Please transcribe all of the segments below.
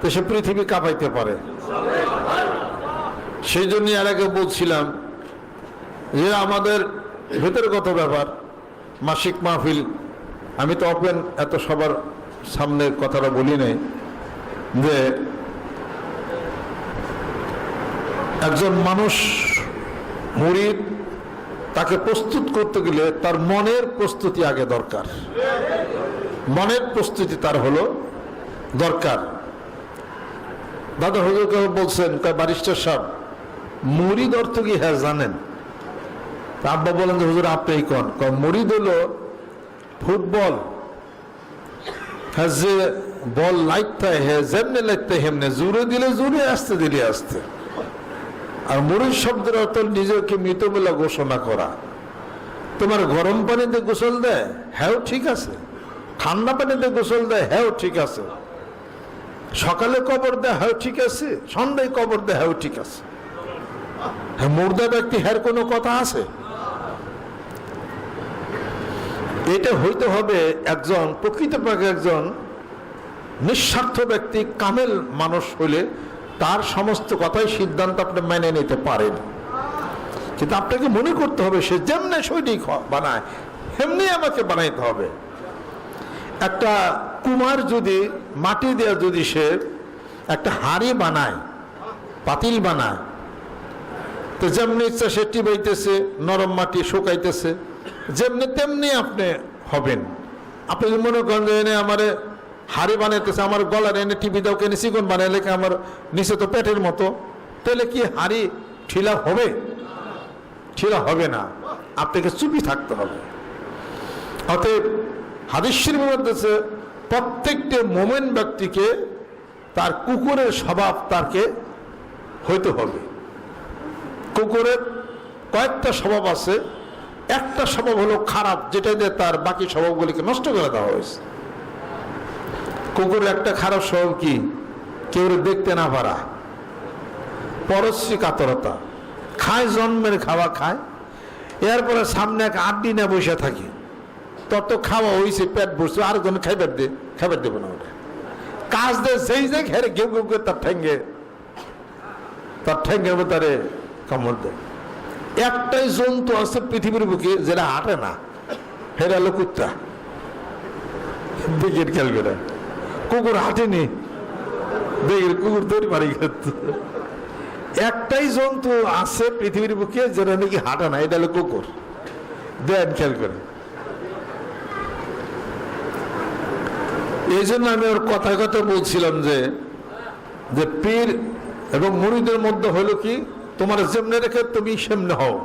তো সে পৃথিবী কাঁপাইতে পারে। সেই জন্য আর আগে বলছিলাম যে আমাদের ভেতরগত ব্যাপার, মাসিক মাহফিল, আমি তো অপেন এত সবার সামনে কথাটা বলি নাই যে একজন মানুষ মুরিদ তাকে প্রস্তুত করতে গেলে তার মনের প্রস্তুতি আগে দরকার। মনের প্রস্তুতি তার হলো দরকার। দাদা হুজুর কেউ বলছেন বারিস্টার সাহেব মুরিদ অর্থ কি? হ্যাঁ জানেন। আব্বা বলেন যে, হুজুর, আপনি কন? হলো ফুটবল। হ্যাঁ যে বল লাইতে হ্যাঁ হেমনে, জুড়ে দিলে জুড়ে, আসতে দিলে আসতে। আর মুরিদ শব্দের অর্থ নিজেকে মৃত বলে ঘোষণা করা। তোমার গরম পানিতে গোসল দেয়? হ্যাঁ ঠিক আছে। ঠান্ডা পানিতে গোসল দেয়? হ্যাঁ ঠিক আছে। সকালে কবর দেয় হ্যাঁ ঠিক আছে? সন্ধ্যায় কবর দেয় হ্যাঁ ঠিক আছে। হ্যাঁ মুর্দা ব্যক্তি হ্যার কোনো কথা আছে? এটা হইতে হবে একজন প্রকৃতপক্ষে একজন নিঃস্বার্থ ব্যক্তি, কামেল মানুষ হলে তার সমস্ত কথাই সিদ্ধান্ত আপনি মেনে নিতে পারেন। কিন্তু আপনাকে মনে করতে হবে, সে যেমনি সৈনিক বানায় সেমনি আমাকে বানাইতে হবে। একটা কুমার যদি, মাটি দেওয়া যদি সে একটা হাড়ি বানায়, পাতিল বানায়, তো যেমনি ইচ্ছা সে টিবাইতেছে নরম মাটি শুকাইতেছে, যেমনি তেমনি আপনি হবেন। আপনি যদি মনে করেন যে এনে আমার হাড়ি বানাইতেছে, আমার গলার এনে টিভি দাও, কেনে চিকন বানাইলে কি আমার নিচে তো পেটের মতো, তাহলে কি হাড়ি ঠিলা হবে? ঠিলা হবে না। আপনাকে চুপি থাকতে হবে। অতএব হাদিসের মধ্যে প্রত্যেকটি মোমেন ব্যক্তিকে তার কুকুরের স্বভাব তাকে হইতে হবে। কুকুরের কয়েকটা স্বভাব আছে। একটা স্বভাব হলো খারাপ যেটা দিয়ে তার বাকি স্বভাবগুলিকে নষ্ট করে দেওয়া হয়েছে। কুকুরের একটা খারাপ স্বভাব কি? কেউ দেখতে না পারা। পরশ্রী কাতরতা। খায়, জন্মের খাওয়া খায়। এরপরে সামনে এক আড্ডি না বসে থাকি। তত খাওয়া হয়েছে পেট বসছে আর কোনো খাইবার দে খাবার দেবো না ওটা কাজ দে সেই যে ঘেরে ঘেউ ঘেউ করে তার ঠেঙ্গে তার ঠেঙ্গের ভেতরে কামড় দেয়। একটাই জন্তু আছে পৃথিবীর বুকে যেটা হাঁটে না, হেরা হলো কুত্তা। দেখেন খেয়াল করে। কুকুর হাঁটেনি দেখেন কুকুর তৈরি পারি কিন্তু একটাই জন্তু আছে পৃথিবীর বুকে যেটা নাকি হাঁটে না, এটা হলো কুকুর। দেন খেয়াল করে। এই জন্য আমি ওর কথায় কথা বলছিলাম যে যে পীর এবং মুড়িদের মধ্যে হলো কি, তোমার যেমনে রেখে তুমি সেমনে হও।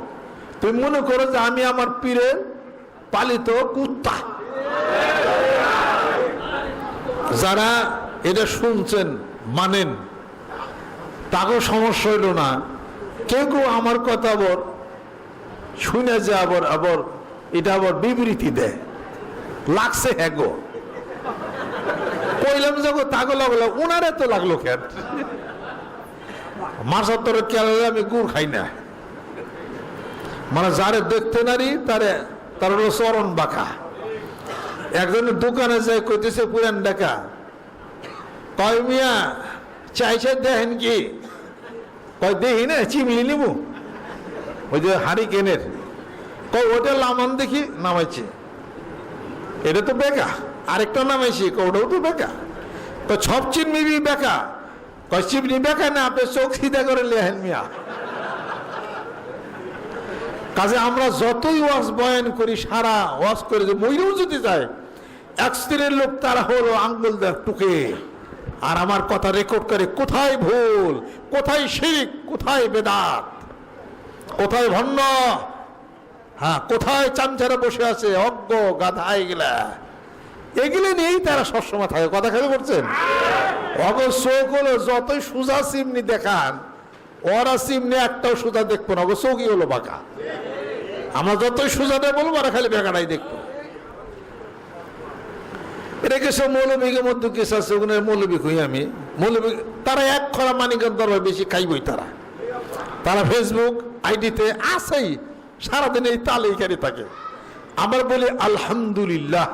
তুমি মনে করো যে আমি আমার পীরের পালিত কুত্তা। যারা এটা শুনছেন, মানেন তাকেও সমস্যা হইল না। কেউ কেউ আমার কথা আবার শুনে যে আবার আবার এটা আবার বিবৃতি দেয়। লাগছে হ্যাঁ কইলাম যখন তাগো লাগল উনারে তো লাগল কেন? মাসার তোর খেয়াল আমি গুড় খাই না। মানে যারে দেখতে নারি, তারে, তার হলো চরণ বাঁকা। একজনের দোকানে যায়, কইতেছে, পুরান ডাকা কয়, মিয়া চাইছে দেখেন কি? কয়, দেখি না, চিমলি নিব ওই যে হাড়ি কেনের কয় ওটা লামান দেখি নামাইছে। এটা তো বেকা আরেকটা নামাইছি কয় ওটাও তো বেকা। তো সব চিমনি বেকা। কয়, চিমনি বেকা না, আপনি চোখ সিধা করে লেহেন মিয়া। কাজে আমরা যতই ওয়াজ বয়ান করি, সারা ওয়াজ করে যে মইরেও যদি যায়, এক স্ত্রীর লোক তারা হলো আঙ্গুল দেখ টুকে। আর আমার কথা রেকর্ড করে, কোথায় ভুল, কোথায় শিরিক, কোথায় বেদাত, কোথায় ভণ্ড হ্যাঁ কোথায় চামচারা বসে আছে, অজ্ঞ গাধা এগুলা এগুলো নিয়েই তারা সবসময় থাকে। কথা খেলে করছেন? অগ চোখ হলো যতই সুজা সিমনি দেখান ওরা সিমনি একটাও সুজা দেখব না। অগ চোখই হলো বাঁকা। আমরা যতই সুজা দেয় বলব ওরা খালি বেকাটাই দেখব। এটা কিছু মৌলবীকের মধ্যে কিছু আছে ওখানে মৌলবী খুঁই আমি? মৌলবী তারা এক খরা মানিকের দরবার বেশি খাইবই তারা। তারা ফেসবুক আইডিতে আছেই সারাদিন এই তালেই খালি থাকে। আমার বলি আলহামদুলিল্লাহ।